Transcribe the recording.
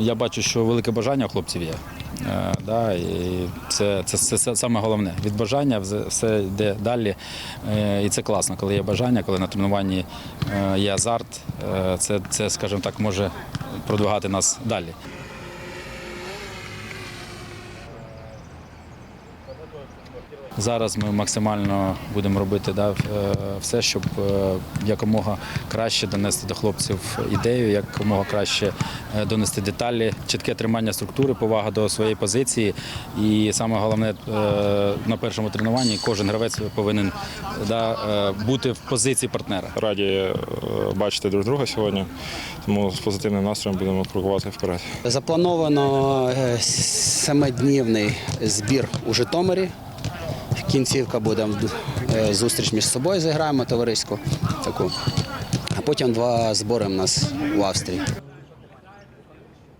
я бачу, що велике бажання у хлопців є. Е, да, і це, це, це, це саме головне. Від бажання все- йде далі. Е, і це класно, коли є бажання, коли на тренуванні е, є азарт. Це, це, скажімо так, може продвигати нас далі. Зараз ми максимально будемо робити да, е, все, щоб е, якомога краще донести до хлопців ідею, якомога краще е, донести деталі, чітке тримання структури, повага до своєї позиції. І саме головне на першому тренуванні кожен гравець повинен да, бути в позиції партнера. Раді бачити друг друга сьогодні, тому з позитивним настроєм будемо крокувати вперед. Заплановано семиднівний збір у Житомирі. Кінцівка буде е, зустріч між собою, зіграємо товариську таку. А потім два збори в нас в Австрії.